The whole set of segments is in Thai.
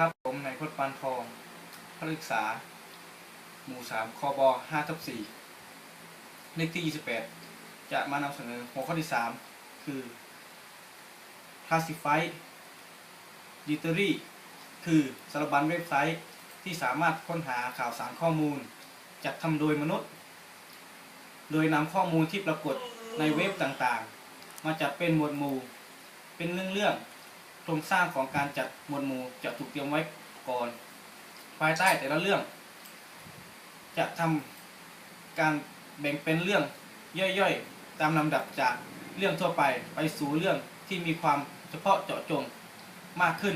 ครับ ผมนายพจน์ปานทองนักศึกษา หมู่ 3คบ5ทับ4เลขที่ 28 จะมานำเสนอหัวข้อที่ 3 คือ Classify Dictionary คือสารบัญเว็บไซต์ที่สามารถค้นหาข่าวสารข้อมูล จัดทำโดยมนุษย์ โดยนำข้อมูลที่ปรากฏในเว็บต่างๆ มาจัดเป็นหมวดหมู่ เป็นเรื่องๆ โครงสร้างของการจัดหมวดหมู่จะถูกเตรียมไว้ก่อน ภายใต้แต่ละเรื่อง จะทำการแบ่งเป็นเรื่องย่อยๆ ตามลำดับจากเรื่องทั่วไปไปสู่เรื่องที่มีความเฉพาะเจาะจงมากขึ้น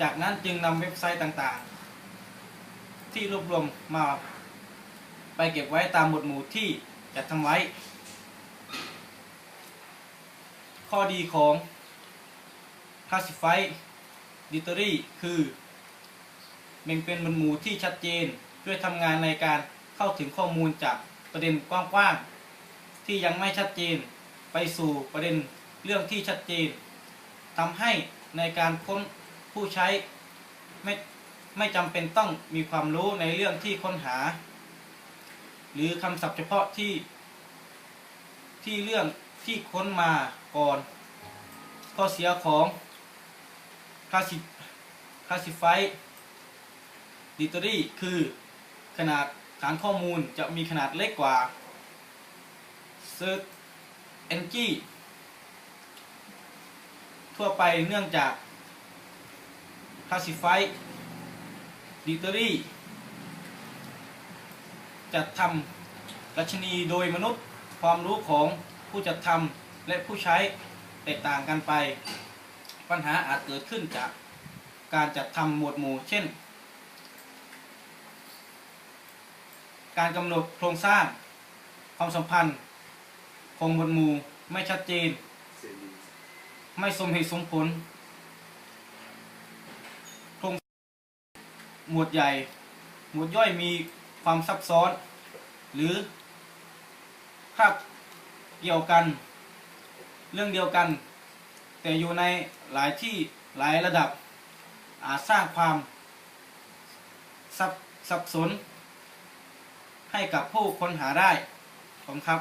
จากนั้นจึงนำเว็บไซต์ต่างๆ ที่รวบรวมมาไปเก็บไว้ตามหมวดหมู่ที่จัดทำไว้ ข้อดีของ Classify Dictionary คือแบ่งเป็นหมวดหมู่ที่ชัดเจนช่วยทำงานในการเข้าถึงข้อมูลจากประเด็นกว้างๆ ที่ยังไม่ชัดเจนไปสู่ประเด็นเรื่องที่ชัดเจนทำให้ในการค้นผู้ใช้ไม่ไม่จำเป็นต้องมีความรู้ในเรื่องที่ค้นหา หรือคำศัพท์เฉพาะที่ ที่เรื่องที่ค้นมาก่อน ข้อเสียของ Classif- Classify Dictionary คือขนาดฐานข้อมูลจะมีขนาดเล็กกว่า Search Engine ทั่วไปเนื่องจาก Classify Dictionary จัดทำรัชนีโดยมนุษย์ความรู้ของผู้จัดทำและผู้ใช้แตกต่างกันไป ปัญหาอาจเกิดขึ้นจากการจัดทำหมวดหมู่ เช่น การกำหนดโครงสร้างความสัมพันธ์ของหมวดหมู่ไม่ชัดเจน ไม่สมเหตุสมผล โครงหมวดใหญ่ หมวดย่อยมีความซับซ้อน หรือภาพเกี่ยวกัน เรื่องเดียวกัน แต่อยู่ในหลายที่หลายระดับอาจสร้างความสับสน ให้กับผู้ค้นหาได้ผมครับ